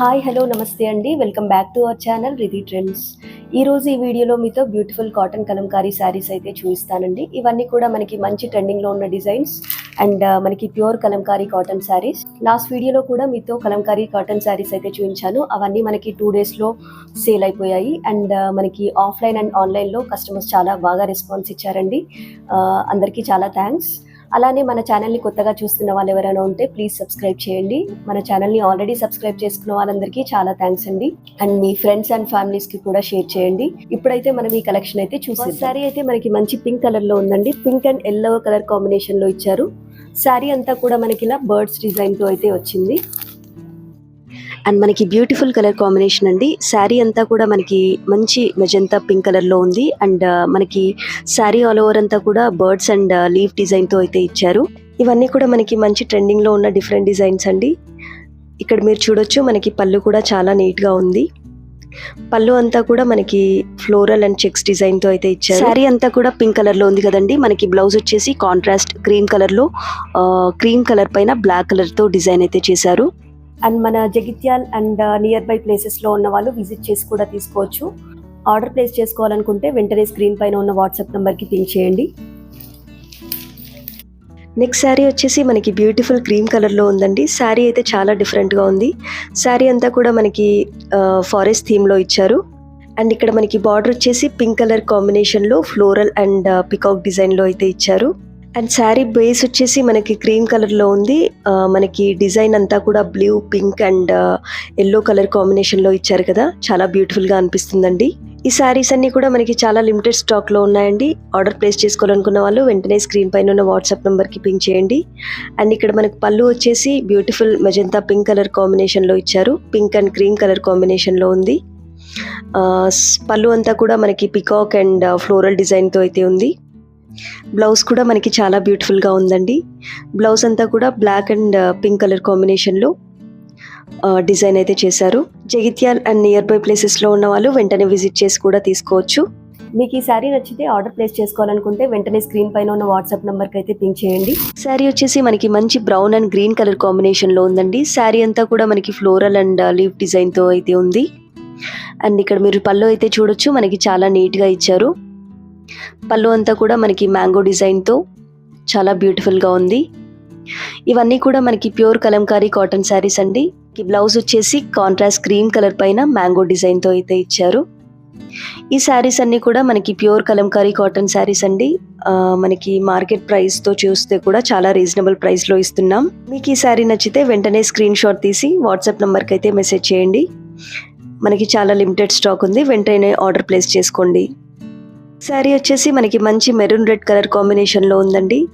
Hi hello నమస్తే అండి. Welcome back to our channel Ridhi trends. ఈ రోజు ఈ వీడియోలో మీతో బ్యూటిఫుల్ కాటన్ కలంకారీ శారీస్ అయితే చూపిస్తానండి. ఇవన్నీ కూడా మనకి మంచి ట్రెండింగ్లో ఉన్న డిజైన్స్ అండ్ మనకి pure Kalamkari cotton saris. Last వీడియోలో కూడా మీతో కలంకారీ కాటన్ శారీస్ అయితే చూపించాను. అవన్నీ మనకి టూ డేస్లో సేల్ అయిపోయాయి అండ్ మనకి ఆఫ్లైన్ అండ్ ఆన్లైన్లో కస్టమర్స్ చాలా బాగా రెస్పాన్స్ ఇచ్చారండి. అందరికీ చాలా థ్యాంక్స్. అలానే మన ఛానల్ని కొత్తగా చూస్తున్న వాళ్ళు ఎవరైనా ఉంటే ప్లీజ్ సబ్స్క్రైబ్ చేయండి. మన ఛానల్ని ఆల్రెడీ సబ్స్క్రైబ్ చేసుకున్న వాళ్ళందరికీ చాలా థ్యాంక్స్ అండి. అండ్ మీ ఫ్రెండ్స్ అండ్ ఫ్యామిలీస్కి కూడా షేర్ చేయండి. ఇప్పుడైతే మనం ఈ కలెక్షన్ అయితే చూసాం శారీ అయితే మనకి మంచి పింక్ కలర్లో ఉందండి. పింక్ అండ్ ఎల్లో కలర్ కాంబినేషన్లో ఇచ్చారు. శారీ అంతా కూడా మనకి ఇలా బర్డ్స్ డిజైన్తో అయితే వచ్చింది. అండ్ మనకి బ్యూటిఫుల్ కలర్ కాంబినేషన్ అండి. శారీ అంతా కూడా మనకి మంచి మెజంతా పింక్ కలర్లో ఉంది. అండ్ uh, మనకి శారీ ఆల్ ఓవర్ అంతా కూడా బర్డ్స్ అండ్ లీఫ్ డిజైన్తో అయితే ఇచ్చారు. ఇవన్నీ కూడా మనకి మంచి ట్రెండింగ్లో ఉన్న డిఫరెంట్ డిజైన్స్ అండి. ఇక్కడ మీరు చూడొచ్చు మనకి పళ్ళు కూడా చాలా నీట్గా ఉంది. పళ్ళు అంతా కూడా మనకి ఫ్లోరల్ అండ్ చెక్స్ డిజైన్తో అయితే ఇచ్చారు. శారీ అంతా కూడా పింక్ కలర్లో ఉంది కదండి. మనకి బ్లౌజ్ వచ్చేసి కాంట్రాస్ట్ క్రీమ్ కలర్లో uh, క్రీమ్ కలర్ పైన బ్లాక్ కలర్తో డిజైన్ అయితే చేశారు. అండ్ మన జగిత్యాల్ అండ్ నియర్ బై ప్లేసెస్లో ఉన్న వాళ్ళు విజిట్ చేసి కూడా తీసుకోవచ్చు. ఆర్డర్ ప్లేస్ చేసుకోవాలనుకుంటే వెంటనే స్క్రీన్ పైన ఉన్న వాట్సాప్ నెంబర్కి పింక్ చేయండి. నెక్స్ట్ శారీ వచ్చేసి మనకి బ్యూటిఫుల్ క్రీమ్ కలర్లో ఉందండి. శారీ అయితే చాలా డిఫరెంట్గా ఉంది. శారీ అంతా కూడా మనకి uh, ఫారెస్ట్ థీమ్లో ఇచ్చారు. అండ్ ఇక్కడ మనకి బార్డర్ వచ్చేసి పింక్ కలర్ కాంబినేషన్లో ఫ్లోరల్ అండ్ పికాక్ డిజైన్లో అయితే ఇచ్చారు. అండ్ శారీ బేస్ వచ్చేసి మనకి క్రీమ్ కలర్లో ఉంది. మనకి డిజైన్ అంతా కూడా blue pink and yellow colour కాంబినేషన్లో ఇచ్చారు కదా. చాలా బ్యూటిఫుల్గా అనిపిస్తుందండి. ఈ శారీస్ అన్ని కూడా మనకి చాలా లిమిటెడ్ స్టాక్లో ఉన్నాయండి. ఆర్డర్ ప్లేస్ చేసుకోవాలనుకున్న వాళ్ళు వెంటనే స్క్రీన్ పైన ఉన్న వాట్సాప్ నెంబర్కి పింక్ చేయండి. అండ్ ఇక్కడ మనకి పళ్ళు వచ్చేసి బ్యూటిఫుల్ మెజంతా పింక్ కలర్ కాంబినేషన్లో ఇచ్చారు. పింక్ అండ్ క్రీమ్ కలర్ కాంబినేషన్లో ఉంది పళ్ళు అంతా కూడా మనకి పికాక్ అండ్ ఫ్లోరల్ డిజైన్తో అయితే ఉంది. బ్లౌజ్ కూడా మనకి చాలా బ్యూటిఫుల్గా ఉందండి. బ్లౌజ్ అంతా కూడా బ్లాక్ అండ్ పింక్ కలర్ కాంబినేషన్లో డిజైన్ అయితే చేశారు. జగిత్యాల్ అండ్ నియర్ బై ప్లేసెస్లో ఉన్న వాళ్ళు వెంటనే విజిట్ చేసి కూడా తీసుకోవచ్చు. మీకు ఈ శారీ నచ్చితే ఆర్డర్ ప్లేస్ చేసుకోవాలనుకుంటే వెంటనే స్క్రీన్ పైన ఉన్న వాట్సాప్ నెంబర్కి అయితే పింక్ చేయండి. శారీ వచ్చేసి మనకి మంచి బ్రౌన్ అండ్ గ్రీన్ కలర్ కాంబినేషన్లో ఉందండి. శారీ అంతా కూడా మనకి ఫ్లోరల్ అండ్ లీవ్ డిజైన్తో అయితే ఉంది. అండ్ ఇక్కడ మీరు పళ్ళు అయితే చూడొచ్చు. మనకి చాలా నీట్గా ఇచ్చారు. పళ్ళు అంతా కూడా మనకి మ్యాంగో డిజైన్తో చాలా బ్యూటిఫుల్గా ఉంది. ఇవన్నీ కూడా మనకి ప్యూర్ కలంకారీ కాటన్ శారీస్ అండి. ఈ బ్లౌజ్ వచ్చేసి కాంట్రాస్ట్ క్రీమ్ కలర్ పైన మ్యాంగో డిజైన్తో అయితే ఇచ్చారు. ఈ శారీస్ అన్నీ కూడా మనకి ప్యూర్ కలంకారీ కాటన్ శారీస్ అండి. మనకి మార్కెట్ ప్రైస్తో చూస్తే కూడా చాలా రీజనబుల్ ప్రైస్లో ఇస్తున్నాం. మీకు ఈ శారీ నచ్చితే వెంటనే స్క్రీన్ షాట్ తీసి వాట్సాప్ నెంబర్కి అయితే మెసేజ్ చేయండి. మనకి చాలా లిమిటెడ్ స్టాక్ ఉంది. వెంటనే ఆర్డర్ ప్లేస్ చేసుకోండి. శారీ వచ్చేసి మనకి మంచి మెరూన్ రెడ్ కలర్ కాంబినేషన్లో ఉందండి.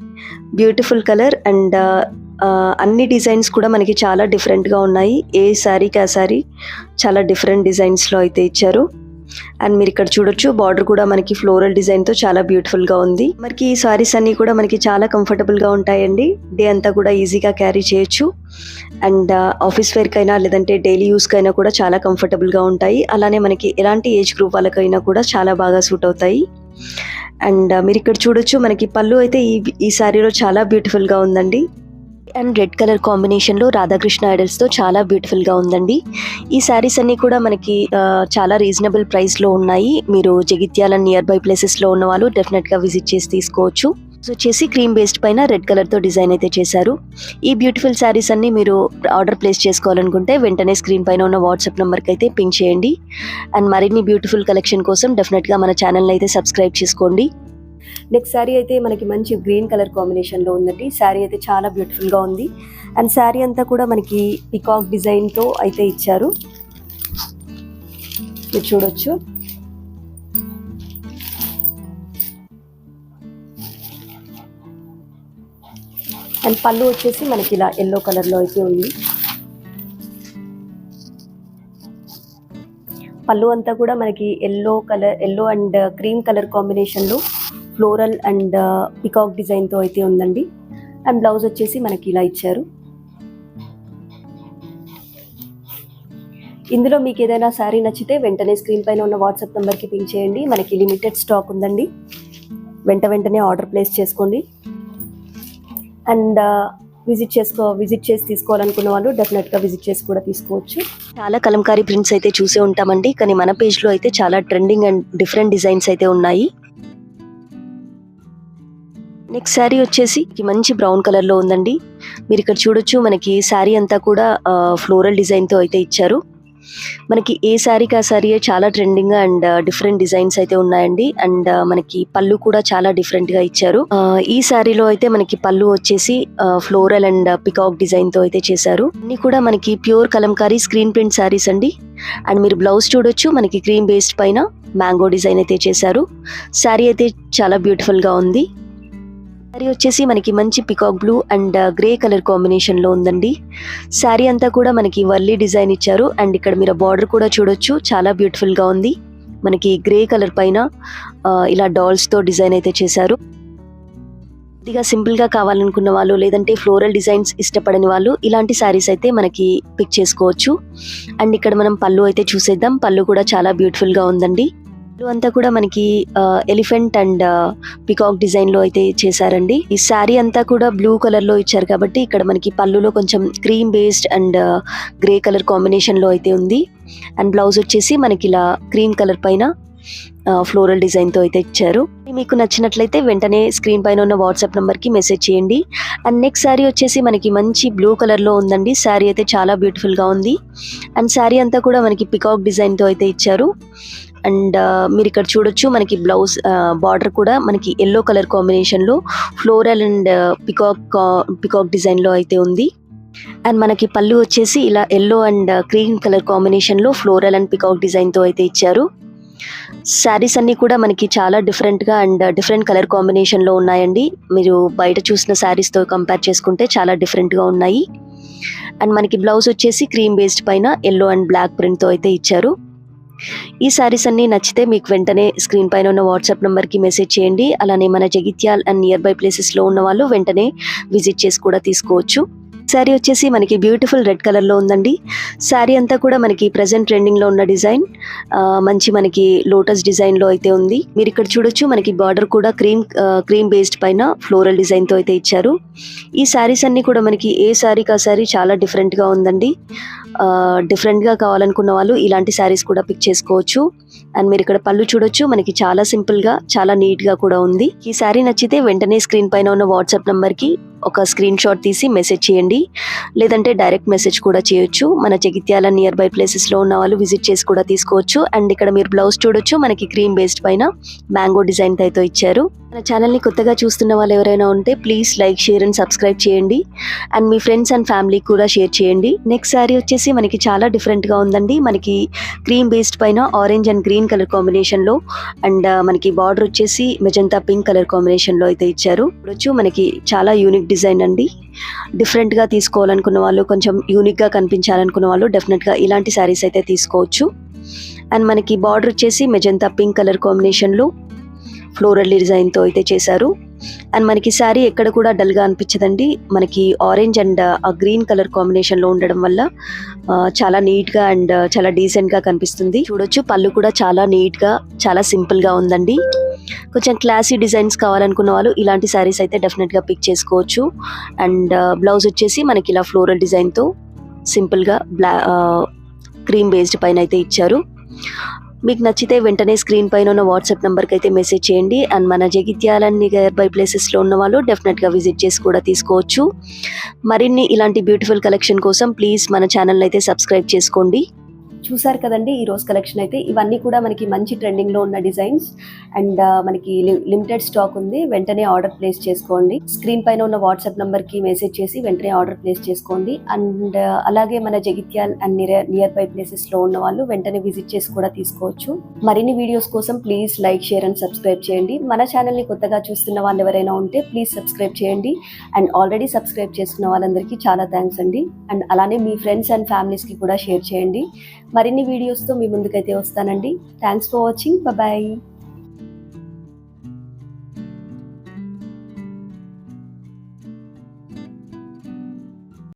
బ్యూటిఫుల్ కలర్ అండ్ అన్ని డిజైన్స్ కూడా మనకి చాలా డిఫరెంట్గా ఉన్నాయి. ఏ శారీకి ఆ శారీ చాలా డిఫరెంట్ డిజైన్స్లో అయితే ఇచ్చారు. అండ్ మీరు ఇక్కడ చూడొచ్చు బార్డర్ కూడా మనకి ఫ్లోరల్ డిజైన్తో చాలా బ్యూటిఫుల్గా ఉంది. మనకి ఈ సారీస్ అన్ని కూడా మనకి చాలా కంఫర్టబుల్గా ఉంటాయండి. డే అంతా కూడా ఈజీగా క్యారీ చేయొచ్చు. అండ్ ఆఫీస్ వేర్కైనా లేదంటే డైలీ యూస్కైనా కూడా చాలా కంఫర్టబుల్గా ఉంటాయి. అలానే మనకి ఎలాంటి ఏజ్ గ్రూప్ వాళ్ళకైనా కూడా చాలా బాగా సూట్ అవుతాయి. అండ్ uh, మీరు ఇక్కడ చూడొచ్చు మనకి పళ్ళు అయితే ఈ ఈ శారీలో చాలా బ్యూటిఫుల్గా ఉందండి. అండ్ రెడ్ కలర్ కాంబినేషన్లో రాధాకృష్ణ ఐడల్స్తో చాలా బ్యూటిఫుల్గా ఉందండి. ఈ శారీస్ అన్నీ కూడా మనకి చాలా రీజనబుల్ ప్రైస్లో ఉన్నాయి. మీరు జగిత్యాల నియర్ బై ప్లేసెస్లో ఉన్న వాళ్ళు డెఫినెట్గా విజిట్ చేసి తీసుకోవచ్చు. సో వచ్చేసి క్రీమ్ బేస్డ్ పైన రెడ్ కలర్తో డిజైన్ అయితే చేశారు. ఈ బ్యూటిఫుల్ శారీస్ అన్ని మీరు ఆర్డర్ ప్లేస్ చేసుకోవాలనుకుంటే వెంటనే స్క్రీన్ పైన ఉన్న వాట్సాప్ నెంబర్కి అయితే పింక్ చేయండి. అండ్ మరిన్ని బ్యూటిఫుల్ కలెక్షన్ కోసం డెఫినెట్గా మన ఛానల్ని అయితే సబ్స్క్రైబ్ చేసుకోండి. నెక్స్ట్ శారీ అయితే మనకి మంచి గ్రీన్ కలర్ కాంబినేషన్లో ఉందండి. శారీ అయితే చాలా బ్యూటిఫుల్గా ఉంది. అండ్ శారీ అంతా కూడా మనకి పికాక్ డిజైన్తో అయితే ఇచ్చారు. మీరు చూడొచ్చు. అండ్ పళ్ళు వచ్చేసి మనకి ఇలా ఎల్లో కలర్లో అయితే ఉంది. పళ్ళు అంతా కూడా మనకి yellow colour yellow and cream colour కాంబినేషన్లో ఫ్లోరల్ అండ్ పికాక్ డిజైన్తో అయితే ఉందండి. అండ్ బ్లౌజ్ వచ్చేసి మనకి ఇలా ఇచ్చారు. ఇందులో మీకు ఏదైనా శారీ నచ్చితే వెంటనే స్క్రీన్ పైన ఉన్న వాట్సాప్ నెంబర్కి పింక్ చేయండి. మనకి లిమిటెడ్ స్టాక్ ఉందండి. వెంట వెంటనే ఆర్డర్ ప్లేస్ చేసుకోండి. అండ్ విజిట్ uh, చేసుకో విజిట్ చేసి తీసుకోవాలనుకున్న వాళ్ళు డెఫినెట్గా విజిట్ చేసి కూడా తీసుకోవచ్చు. చాలా కలంకారీ ప్రింట్స్ అయితే చూసే ఉంటామండి. కానీ మన పేజ్లో అయితే చాలా ట్రెండింగ్ అండ్ డిఫరెంట్ డిజైన్స్ అయితే ఉన్నాయి. నెక్స్ట్ శారీ వచ్చేసి మంచి బ్రౌన్ కలర్లో ఉందండి. మీరు ఇక్కడ చూడొచ్చు మనకి శారీ అంతా కూడా ఫ్లోరల్ డిజైన్తో అయితే ఇచ్చారు. మనకి ఏ శారీకి ఆ శారీ చాలా ట్రెండింగ్ అండ్ డిఫరెంట్ డిజైన్స్ అయితే ఉన్నాయండి. అండ్ మనకి పళ్ళు కూడా చాలా డిఫరెంట్గా ఇచ్చారు. ఈ శారీలో అయితే మనకి పళ్ళు వచ్చేసి ఫ్లోరల్ అండ్ పికాక్ డిజైన్తో అయితే చేశారు. అన్ని కూడా మనకి pure kalamkari screen print saris అండి. అండ్ మీరు బ్లౌజ్ చూడొచ్చు మనకి క్రీమ్ బేస్డ్ పైన మ్యాంగో డిజైన్ అయితే చేశారు. శారీ అయితే చాలా బ్యూటిఫుల్గా ఉంది. శారీ వచ్చేసి మనకి మంచి peacock blue and grey colour కాంబినేషన్లో ఉందండి. శారీ అంతా కూడా మనకి వర్లీ డిజైన్ ఇచ్చారు. అండ్ ఇక్కడ మీరు బార్డర్ కూడా చూడొచ్చు. చాలా బ్యూటిఫుల్గా ఉంది. మనకి గ్రే కలర్ పైన uh, ఇలా డాల్స్తో డిజైన్ అయితే చేశారు. కొద్దిగా సింపుల్గా కావాలనుకున్న వాళ్ళు లేదంటే ఫ్లోరల్ డిజైన్స్ ఇష్టపడని వాళ్ళు ఇలాంటి శారీస్ అయితే మనకి పిక్ చేసుకోవచ్చు. అండ్ ఇక్కడ మనం పళ్ళు అయితే చూసేద్దాం. పళ్ళు కూడా చాలా బ్యూటిఫుల్గా ఉందండి. అంతా కూడా మనకి ఎలిఫెంట్ అండ్ పికాక్ డిజైన్లో అయితే చేశారండి. ఈ శారీ అంతా కూడా బ్లూ కలర్లో ఇచ్చారు కాబట్టి ఇక్కడ మనకి పళ్ళులో కొంచెం cream based and grey colour కాంబినేషన్లో అయితే ఉంది. అండ్ బ్లౌజ్ వచ్చేసి మనకి ఇలా క్రీమ్ కలర్ పైన ఫ్లోరల్ డిజైన్తో అయితే ఇచ్చారు. మీకు నచ్చినట్లయితే వెంటనే స్క్రీన్ పైన ఉన్న వాట్సాప్ నంబర్కి మెసేజ్ చేయండి. అండ్ నెక్స్ట్ శారీ వచ్చేసి మనకి మంచి బ్లూ కలర్లో ఉందండి. శారీ అయితే చాలా బ్యూటిఫుల్గా ఉంది. అండ్ శారీ అంతా కూడా మనకి పికాక్ డిజైన్తో అయితే ఇచ్చారు. అండ్ మీరు ఇక్కడ చూడొచ్చు మనకి బ్లౌజ్ బార్డర్ కూడా మనకి ఎల్లో కలర్ కాంబినేషన్లో ఫ్లోరల్ అండ్ పికాక్ పికాక్ డిజైన్లో అయితే ఉంది. అండ్ మనకి పళ్ళు వచ్చేసి ఇలా ఎల్లో అండ్ క్రీమ్ కలర్ కాంబినేషన్లో ఫ్లోరల్ అండ్ పికాక్ డిజైన్తో అయితే ఇచ్చారు. శారీస్ అన్ని కూడా మనకి చాలా డిఫరెంట్గా అండ్ డిఫరెంట్ కలర్ కాంబినేషన్లో ఉన్నాయండి. మీరు బయట చూసిన శారీస్తో కంపేర్ చేసుకుంటే చాలా డిఫరెంట్గా ఉన్నాయి. అండ్ మనకి బ్లౌజ్ వచ్చేసి క్రీమ్ బేస్డ్ పైన ఎల్లో అండ్ బ్లాక్ ప్రింట్తో అయితే ఇచ్చారు. ఈ శారీస్ అన్ని నచ్చితే మీకు వెంటనే స్క్రీన్ పైన ఉన్న వాట్సాప్ నెంబర్కి మెసేజ్ చేయండి. అలానే మన జగిత్యాల్ అండ్ నియర్ బై ప్లేసెస్లో ఉన్న వాళ్ళు వెంటనే విజిట్ చేసి కూడా తీసుకోవచ్చు. శారీ వచ్చేసి మనకి బ్యూటిఫుల్ రెడ్ కలర్లో ఉందండి. శారీ అంతా కూడా మనకి ప్రెసెంట్ ట్రెండింగ్లో ఉన్న డిజైన్ మంచి మనకి లోటస్ డిజైన్లో అయితే ఉంది. మీరు ఇక్కడ చూడొచ్చు మనకి బార్డర్ కూడా క్రీమ్ క్రీమ్ బేస్డ్ పైన ఫ్లోరల్ డిజైన్తో అయితే ఇచ్చారు. ఈ శారీస్ అన్ని కూడా మనకి ఏ శారీకి ఆ శారీ చాలా డిఫరెంట్గా ఉందండి. డిఫరెంట్గా కావాలనుకున్న వాళ్ళు ఇలాంటి శారీస్ కూడా పిక్ చేసుకోవచ్చు. అండ్ మీరు ఇక్కడ పళ్ళు చూడొచ్చు మనకి చాలా సింపుల్గా చాలా నీట్గా కూడా ఉంది. ఈ శారీ నచ్చితే వెంటనే స్క్రీన్ పైన ఉన్న వాట్సాప్ నెంబర్కి ఒక స్క్రీన్ షాట్ తీసి మెసేజ్ చేయండి. లేదంటే డైరెక్ట్ మెసేజ్ కూడా చేయొచ్చు. మన జగిత్యాల నియర్ బై ప్లేసెస్లో ఉన్న వాళ్ళు విజిట్ చేసి కూడా తీసుకోవచ్చు. అండ్ ఇక్కడ మీరు బ్లౌజ్ చూడొచ్చు. మనకి క్రీమ్ బేస్డ్ పైన మ్యాంగో డిజైన్ అయితే ఇచ్చారు. మన ఛానల్ని కొత్తగా చూస్తున్న వాళ్ళు ఎవరైనా ఉంటే please like share and subscribe చేయండి. అండ్ మీ ఫ్రెండ్స్ అండ్ ఫ్యామిలీ కూడా షేర్ చేయండి. నెక్స్ట్ శారీ వచ్చేసి మనకి చాలా డిఫరెంట్గా ఉందండి. మనకి క్రీమ్ బేస్డ్ పైన ఆరెంజ్ అండ్ గ్రీన్ కలర్ కాంబినేషన్లో అండ్ మనకి బార్డర్ వచ్చేసి మెజంతా పింక్ కలర్ కాంబినేషన్లో అయితే ఇచ్చారు. చూడొచ్చు. మనకి చాలా యూనిక్ డిజైన్ అండి. డిఫరెంట్గా తీసుకోవాలనుకున్న వాళ్ళు కొంచెం యూనిక్గా కనిపించాలనుకున్న వాళ్ళు డెఫినెట్గా ఇలాంటి శారీస్ అయితే తీసుకోవచ్చు. అండ్ మనకి బార్డర్ వచ్చేసి మెజంతా పింక్ కలర్ కాంబినేషన్లో ఫ్లోరల్ డిజైన్తో అయితే చేశారు. అండ్ మనకి శారీ ఎక్కడ కూడా డల్గా అనిపించదండి. మనకి ఆరెంజ్ అండ్ ఆ గ్రీన్ కలర్ కాంబినేషన్లో ఉండడం వల్ల చాలా నీట్గా అండ్ చాలా డీసెంట్గా కనిపిస్తుంది. చూడొచ్చు పళ్ళు కూడా చాలా నీట్గా చాలా సింపుల్గా ఉందండి. కొంచెం క్లాసీ డిజైన్స్ కావాలనుకున్న వాళ్ళు ఇలాంటి శారీస్ అయితే డెఫినెట్గా పిక్ చేసుకోవచ్చు. అండ్ బ్లౌజ్ వచ్చేసి మనకి ఇలా ఫ్లోరల్ డిజైన్తో సింపుల్గా బ్లా క్రీమ్ బేస్డ్ పైన అయితే ఇచ్చారు. మీకు నచ్చితే వెంటనే స్క్రీన్ పైన ఉన్న వాట్సాప్ నెంబర్కి అయితే మెసేజ్ చేయండి. అండ్ మన జగిత్యాల నియర్ బై ప్లేసెస్లో ఉన్న వాళ్ళు డెఫినెట్గా విజిట్ చేసి కూడా తీసుకోవచ్చు. మరిన్ని ఇలాంటి బ్యూటిఫుల్ కలెక్షన్ కోసం ప్లీజ్ మన ఛానల్ అయితే సబ్స్క్రైబ్ చేసుకోండి. చూసారు కదండి ఈ రోజు కలెక్షన్ అయితే. ఇవన్నీ కూడా మనకి మంచి ట్రెండింగ్లో ఉన్న డిజైన్స్. అండ్ మనకి లిమిటెడ్ స్టాక్ ఉంది. వెంటనే ఆర్డర్ ప్లేస్ చేసుకోండి. స్క్రీన్ పైన ఉన్న వాట్సాప్ నెంబర్కి మెసేజ్ చేసి వెంటనే ఆర్డర్ ప్లేస్ చేసుకోండి. అండ్ అలాగే మన Jagtial and near nearby ప్లేసెస్లో ఉన్న వాళ్ళు వెంటనే విజిట్ చేసి కూడా తీసుకోవచ్చు. మరిన్ని వీడియోస్ కోసం please like share and subscribe చేయండి. మన ఛానల్ని కొత్తగా చూస్తున్న వాళ్ళు ఎవరైనా ఉంటే ప్లీజ్ సబ్స్క్రైబ్ చేయండి. అండ్ ఆల్రెడీ సబ్స్క్రైబ్ చేసుకున్న వాళ్ళందరికీ చాలా థ్యాంక్స్ అండి. అండ్ అలానే మీ ఫ్రెండ్స్ అండ్ ఫ్యామిలీస్కి కూడా షేర్ చేయండి. మరిన్ని వీడియోస్తో మీ ముందుకైతే వస్తానండి. Thanks for watching bye